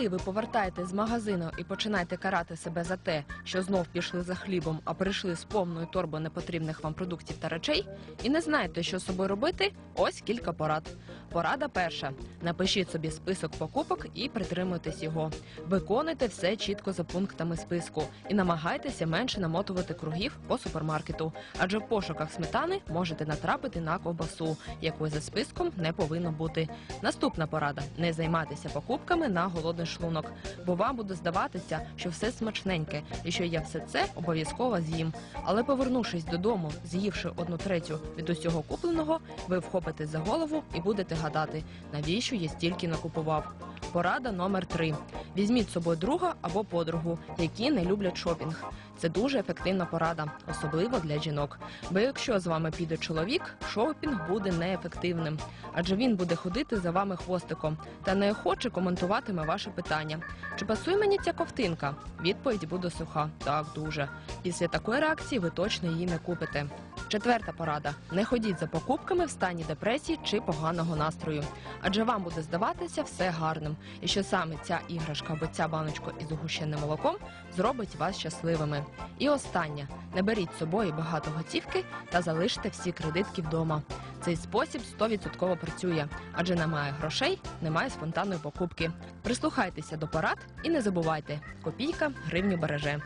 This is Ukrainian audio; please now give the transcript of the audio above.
коли ви повертаєте з магазину і починаєте карати себе за те, що знов пішли за хлібом, а прийшли з повною торбою непотрібних вам продуктів та речей, і не знаєте, що з собою робити, ось кілька порад. Порада перша: напишіть собі список покупок і притримуйтесь його. Виконуйте все чітко за пунктами списку і намагайтеся менше намотувати кругів по супермаркету, адже в пошуках сметани можете натрапити на ковбасу, якої за списком не повинно бути. Наступна порада: не займайтеся покупками на голодний шлунок, бо вам буде здаватися, що все смачненьке і що я все це обов'язково з'їм. Але повернувшись додому, з'ївши одну третю від усього купленого, ви вхопите за голову і будете гадати, навіщо я стільки накупував. Порада номер три: візьміть з собою друга або подругу, які не люблять шопінг. Це дуже ефективна порада, особливо для жінок. Бо якщо з вами піде чоловік, шопінг буде неефективним, адже він буде ходити за вами хвостиком та неохоче коментуватиме ваше питання. Чи пасує мені ця ковтинка? Відповідь буде суха. Так, дуже. Після такої реакції ви точно її не купите. Четверта порада: не ходіть за покупками в стані депресії чи поганого настрою, адже вам буде здаватися все гарним, і що саме ця іграшка або ця баночка із угущеним молоком зробить вас щасливими. І останнє: не беріть з собою багато готівки та залиште всі кредитки вдома. Цей спосіб 100% працює, адже немає грошей, немає спонтанної покупки. Прислухайтеся до порад і не забувайте, копійка гривню береже.